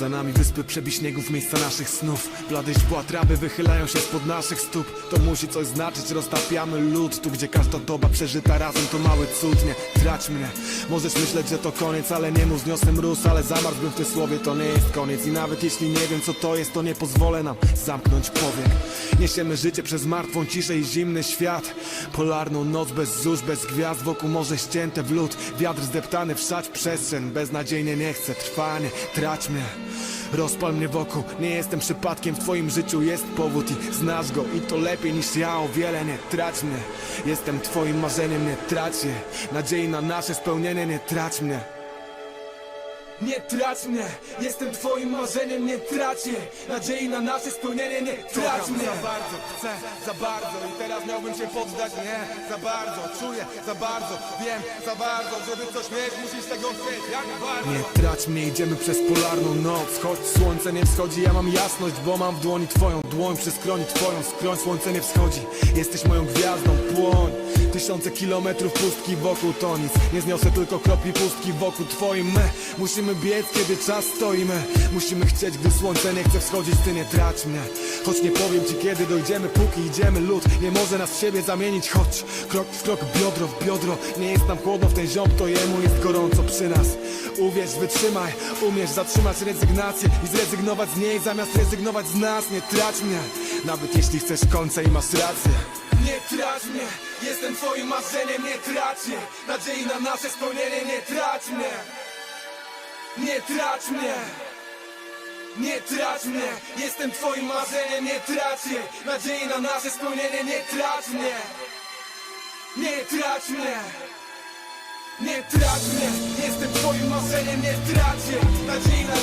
Za nami wyspy przebiśniegów, miejsca naszych snów. Blade źdźbła trawy wychylają się spod naszych stóp. To musi coś znaczyć, roztapiamy lód. Tu gdzie każda doba przeżyta razem to mały cud. Nie trać mnie, możesz myśleć, że to koniec Ale nie mów, zniosę mróz, ale zamarzłbym w tym słowie. To nie jest koniec i nawet jeśli nie wiem co to jest To nie pozwolę nam zamknąć powiek. Niesiemy życie przez martwą ciszę i zimny świat. Polarną noc bez zórz, bez gwiazd Wokół morze ścięte w lód. Wiatr zdeptany wszać przestrzeń Beznadziejnie nie chcę, trwanie, trać mnie Rozpal mnie wokół, nie jestem przypadkiem W twoim życiu jest powód i znasz go I to lepiej niż ja, o wiele nie trać mnie. Jestem twoim marzeniem, nie trać je Nadziei na nasze spełnienie, nie trać mnie nie trać mnie, jestem twoim marzeniem, nie trać je Nadziei na nasze spełnienie, nie trać mnie. za bardzo, chcę za bardzo I teraz miałbym się poddać, nie Za bardzo, czuję za bardzo, wiem za bardzo Żeby coś mieć, musisz tego chcieć, jak bardzo. Nie trać mnie, idziemy przez polarną noc. Choć słońce nie wschodzi, ja mam jasność Bo mam w dłoni twoją dłoń, przy skroni twoją skroń Słońce nie wschodzi, jesteś moją gwiazdą, płoń. Tysiące kilometrów pustki wokół to nic. Nie zniosę tylko kropli pustki wokół twoim. My musimy biec, kiedy czas stoimy. Musimy chcieć, gdy słońce nie chce wschodzić Ty nie trać mnie. Choć nie powiem ci kiedy dojdziemy, póki idziemy Lud nie może nas w siebie zamienić. Choć krok w krok, biodro w biodro Nie jest nam chłodno w ten ziom, to jemu jest gorąco przy nas. Uwierz, wytrzymaj, umiesz zatrzymać rezygnację I zrezygnować z niej zamiast rezygnować z nas Nie trać mnie, nawet jeśli chcesz końca i masz rację. Nie trać mnie, jestem twoim marzeniem, nie trać je Nadziei na nasze spełnienie, nie trać mnie Nie trać mnie. Nie trać mnie, jestem twoim marzeniem, nie trać je Nadziei na nasze spełnienie, nie trać mnie. Nie trać mnie. Nie trać mnie, jestem twoim marzeniem, nie trać je Nadziei na